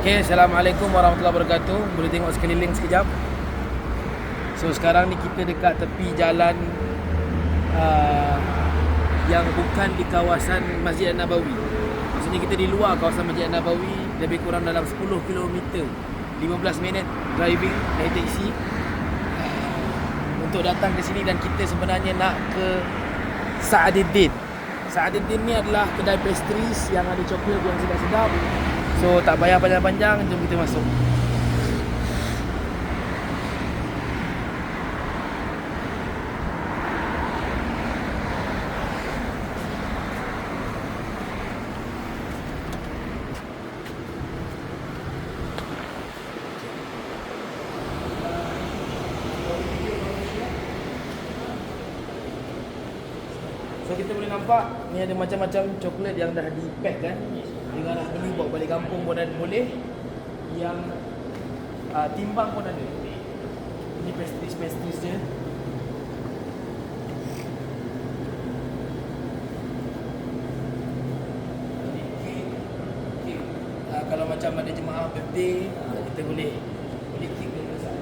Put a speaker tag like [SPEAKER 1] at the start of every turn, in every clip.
[SPEAKER 1] Okay, Assalamualaikum warahmatullahi wabarakatuh. Boleh tengok sekeliling sekejap. So sekarang ni kita dekat tepi jalan uh, Yang bukan di kawasan Masjid An-Nabawi. Maksudnya kita di luar kawasan Masjid An-Nabawi Lebih kurang dalam 10 km 15 minit driving naik taksi. Untuk datang ke sini dan kita sebenarnya nak ke Sa'adiddin. Sa'adiddin ni adalah kedai pastries yang ada coklat yang sedap-sedap So tak payah panjang-panjang, jom kita masuk. So kita boleh nampak ni ada macam-macam coklat yang dah di pack kan. Dengan nak beli bawa balik kampung pun ada boleh. Yang uh, timbang pun ada. Ini. Ini kek. Kek. Uh, kalau macam ada jemaah birthday, uh, kita boleh kek dia masak.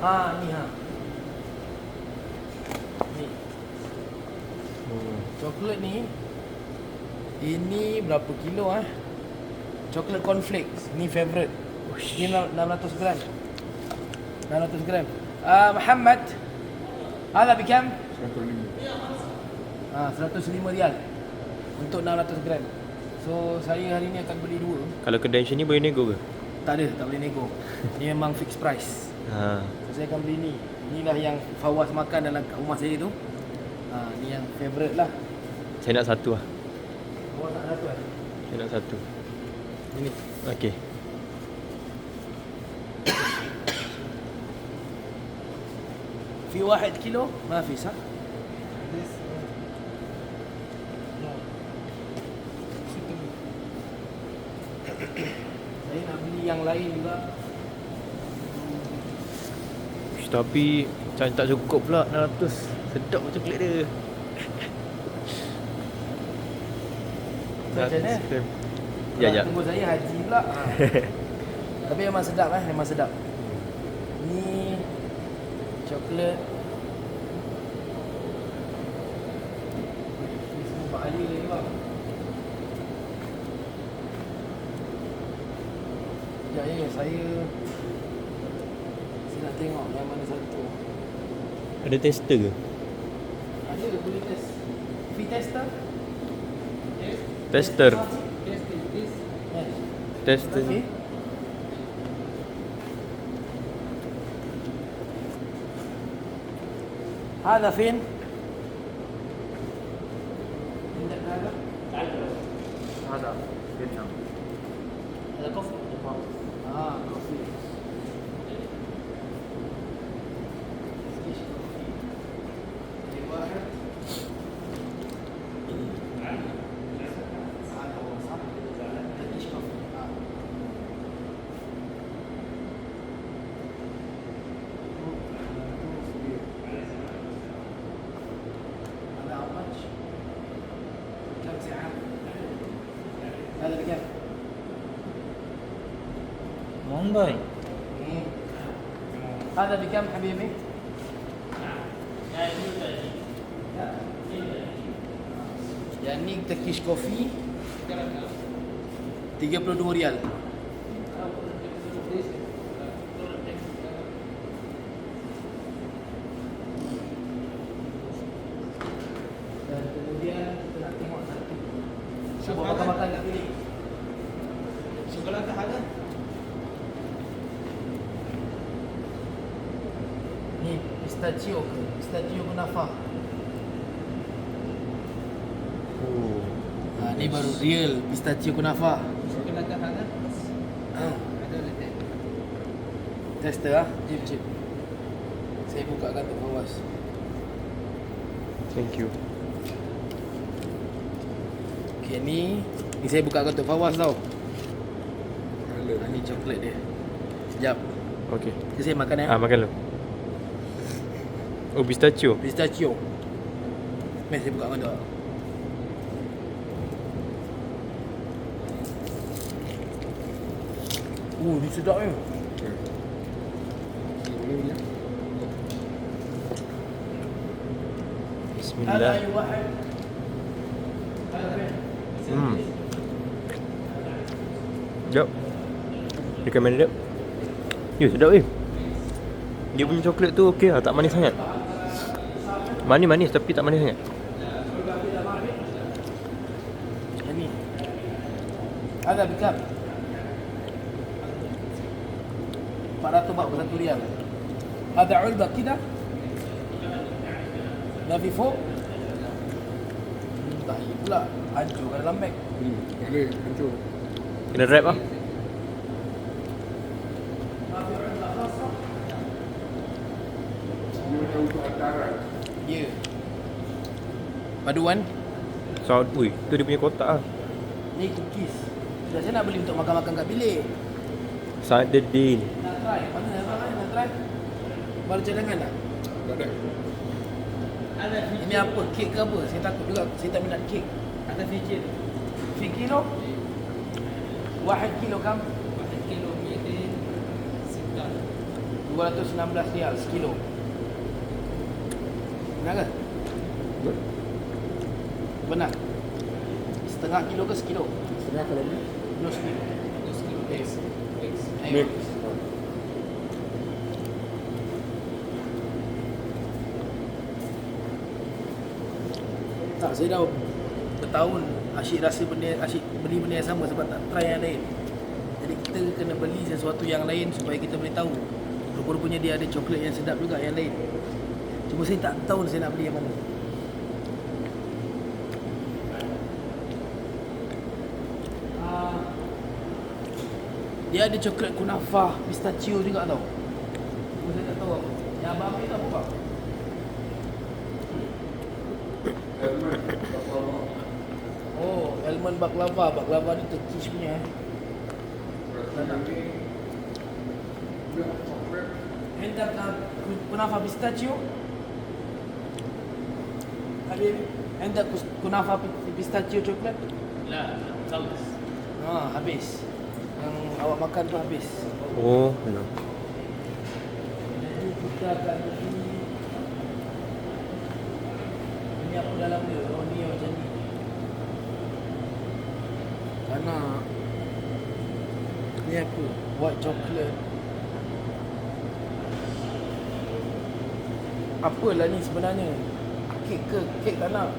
[SPEAKER 1] Ha ni ha. Ni. Coklat ni ini berapa kilo ah? Coklat cornflakes ni favorite. Ni 600 gram. 600 gram. Ah Muhammad. Hada bikam? 105. Ah 105 rial. Untuk 600 gram. So saya hari ni akan beli dua.
[SPEAKER 2] Kalau kedai macam ni boleh nego ke?
[SPEAKER 1] Tak ada, tak boleh nego. Ni memang fixed price.
[SPEAKER 2] Ha.
[SPEAKER 1] So, saya akan beli ni. Inilah yang Fawaz makan dalam kat rumah saya tu. Ha, ni yang favourite lah.
[SPEAKER 2] Saya nak satu lah.
[SPEAKER 1] Fawaz tak satu kan?
[SPEAKER 2] Saya nak satu.
[SPEAKER 1] Ini.
[SPEAKER 2] Okey.
[SPEAKER 1] في واحد كيلو ما في صح؟
[SPEAKER 2] Tapi macam tak cukup pula 600. Sedap coklat dia.
[SPEAKER 1] Macam mana?
[SPEAKER 2] 100 gram. Ya, ya.
[SPEAKER 1] Tunggu saya haji pula. Ha. Tapi memang sedap eh, memang sedap. Ni coklat. Ni semua Pak Ali lagi bang. Sekejap ya, saya saya nak tengok yang mana satu.
[SPEAKER 2] Ada tester ke?
[SPEAKER 1] Ada boleh test. Free tester?
[SPEAKER 2] Tester.
[SPEAKER 1] Yes.
[SPEAKER 2] Tester.
[SPEAKER 1] Okay. هذا فين؟ عندك هذا؟
[SPEAKER 3] هذا فيتنام
[SPEAKER 1] هذا كوفي هذا بكم؟
[SPEAKER 3] مونداي
[SPEAKER 1] هذا بكم حبيبي؟ Yang ni Turkish coffee 32 rial Dan kemudian kita nak tengok satu Cuba makan-makan Ke? Pistachio kunafa.
[SPEAKER 2] Oh.
[SPEAKER 1] Ha, Ni baru real pistachio kunafa. Ha. Tester ah. Jip jip. Saya bukakan untuk Fawaz.
[SPEAKER 2] Thank you.
[SPEAKER 1] Okay ni ni saya bukakan untuk Fawaz tau. Ha, ni coklat dia. Sekejap.
[SPEAKER 2] Okay.
[SPEAKER 1] Okay, saya makan eh.
[SPEAKER 2] Ah makan lu. Oh pistachio.
[SPEAKER 1] Pistachio. Mari saya bukakan dulu. Oh, ni sedap ni.
[SPEAKER 2] Bismillah. Hmm. Jap. Recommended. Ya sedap eh. Dia punya coklat tu okey lah, tak manis sangat. Manis-manis tapi tak manis sangat.
[SPEAKER 1] Ini. Ada bikap. 400 baht per satu rial. Ada ulba kita. Dah before. Hmm, tak pula. Hancur kan dalam beg.
[SPEAKER 4] Hmm, boleh, hancur.
[SPEAKER 2] Kena wrap ah.
[SPEAKER 4] Macam untuk hantaran.
[SPEAKER 1] Ya. Paduan.
[SPEAKER 2] Saud, ui, tu dia punya kotak ah.
[SPEAKER 1] Ni cookies. Sudah saya nak beli untuk makan-makan kat bilik.
[SPEAKER 2] Saturday ni.
[SPEAKER 1] Nak try? Mana nak try? Nak try? Baru cadangan tak?
[SPEAKER 4] Tak ada.
[SPEAKER 1] Ini apa? Kek ke apa? Saya takut juga. Saya tak minat kek. Ada fikir. Fikir kilo? Wahid kilo kam? Wahid kilo mi'atin sittah. 216 rial sekilo. Benar ke? Benar. Setengah kilo ke sekilo?
[SPEAKER 4] Setengah kalau ni.
[SPEAKER 1] Nus kilo. Kilo. Mix. Mix.
[SPEAKER 4] Mix.
[SPEAKER 1] Tak, saya dah bertahun asyik rasa benda asyik beli benda yang sama sebab tak try yang lain. Jadi kita kena beli sesuatu yang lain supaya kita boleh tahu. Rupa-rupanya dia ada coklat yang sedap juga yang lain. Cuma saya tak tahu saya nak beli yang mana. Ah, Dia ada coklat kunafa pistachio juga tau. Cuma saya tak tahu apa. Yang abang ambil tu apa? Oh, almond baklava. Baklava ni Turkish punya eh.
[SPEAKER 4] Rasanya ni. Dia
[SPEAKER 1] حبيبي عندك كس- كنافة بي- بيستاشيو شوكولات
[SPEAKER 3] لا خلص
[SPEAKER 1] اه habis yang awak makan tu habis
[SPEAKER 2] Oh, no.
[SPEAKER 1] jadi kita akan beli ini apa dalam dia oh ni macam ni Karena ni apa white chocolate apalah ni sebenarnya Kek ke kek tak nak.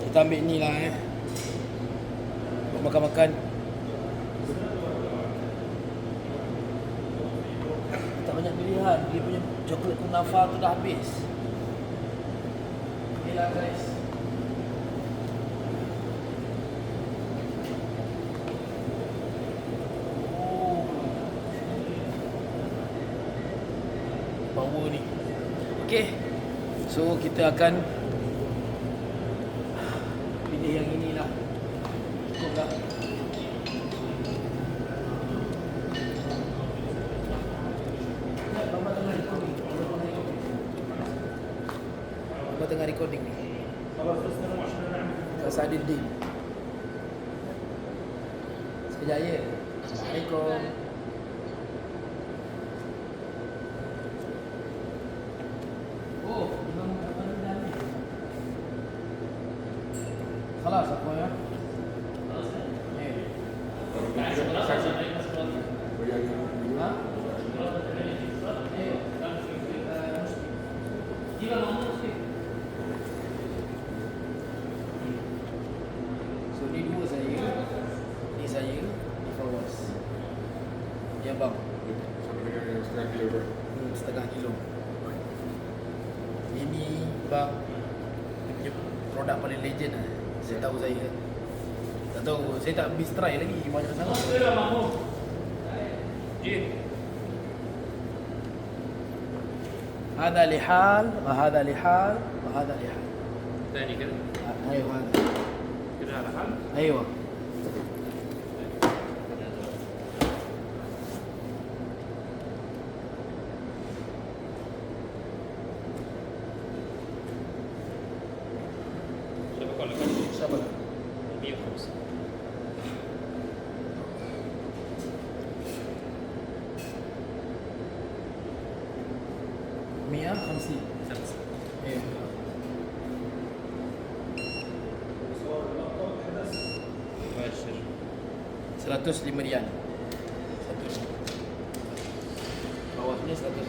[SPEAKER 1] Kita ambil ni lah eh. Buat makan-makan. Tak banyak pilihan. Dia punya coklat kunafa tu dah habis. Ni lah guys Oh. Power ni. Okay So kita akan Pilih yang inilah. Lah. Bapa tengah recording ni? Kak Sadin Din Sekejap ya. Assalamualaikum Ini bang dia punya produk paling legend lah. Saya tahu saya. Tak tahu, saya tak habis try lagi banyak sangat.
[SPEAKER 3] Sudah mampu. Jin.
[SPEAKER 1] هذا لحال وهذا لحال وهذا لحال
[SPEAKER 3] Tanya kan.
[SPEAKER 1] آه، ايوه هذا
[SPEAKER 3] Kena ada hal.
[SPEAKER 1] ايوه
[SPEAKER 3] 150 أيوه
[SPEAKER 2] مباشر
[SPEAKER 3] سراتوش لمريان سراتوش ما وافنيش سراتوش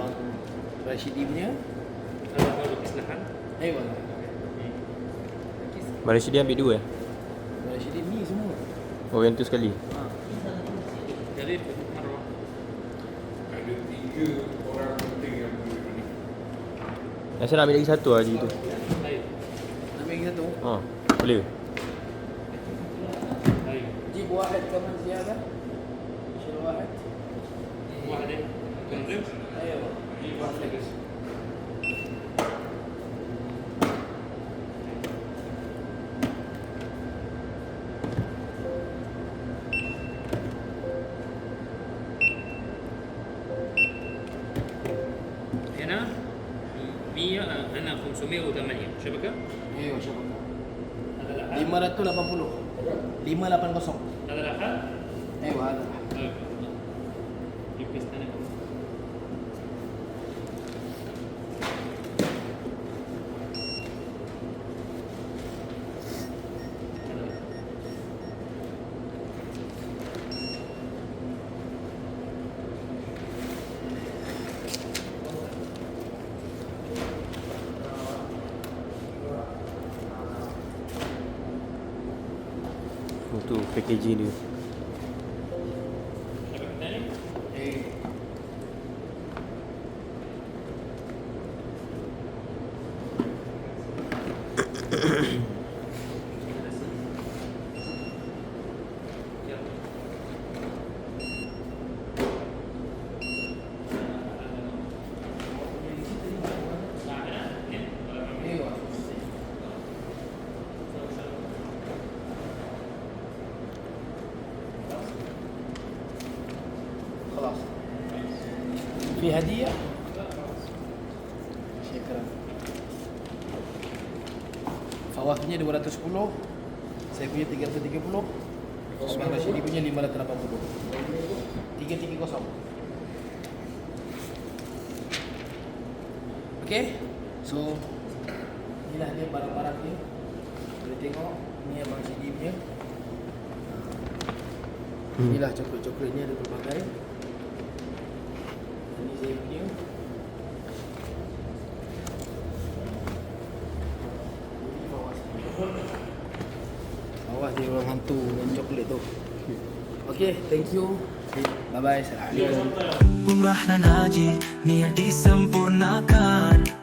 [SPEAKER 1] abang Rashidi punya
[SPEAKER 3] Ada kalau kesilahan?
[SPEAKER 1] ayo
[SPEAKER 2] Malaysia dia ambil dua eh?
[SPEAKER 1] Rashidi ni semua
[SPEAKER 2] Oh yang tu sekali
[SPEAKER 1] ha.
[SPEAKER 3] Jadi marwah.
[SPEAKER 4] Ada tiga orang penting yang boleh beli.
[SPEAKER 2] Yang saya nak ambil lagi satu Haji tu
[SPEAKER 3] Ayo,
[SPEAKER 1] ambil lagi satu
[SPEAKER 2] Oh boleh
[SPEAKER 3] ayo.
[SPEAKER 1] جيب واحد كمان زيادة شيل واحد
[SPEAKER 3] واحدة كونفليكس
[SPEAKER 1] ايوه جيب واحد
[SPEAKER 3] هنا 100 أنا 508 شبكة
[SPEAKER 1] ايوه شبكة
[SPEAKER 3] هذا الأحد
[SPEAKER 1] 580 580
[SPEAKER 2] Untuk packaging dia
[SPEAKER 1] في هدية شكرا Fawahnya 210 Saya punya 330 Abang Rashidi punya 580 330 Okay So Inilah dia barang-barang dia Boleh tengok Ni Abang Rashidi punya Inilah coklat-coklat ni ada berbagai Bawah dia orang hantu dengan coklat tu Okay, thank you Bye bye. Assalamualaikum.
[SPEAKER 5] Umrah na naji Niat disempurnakan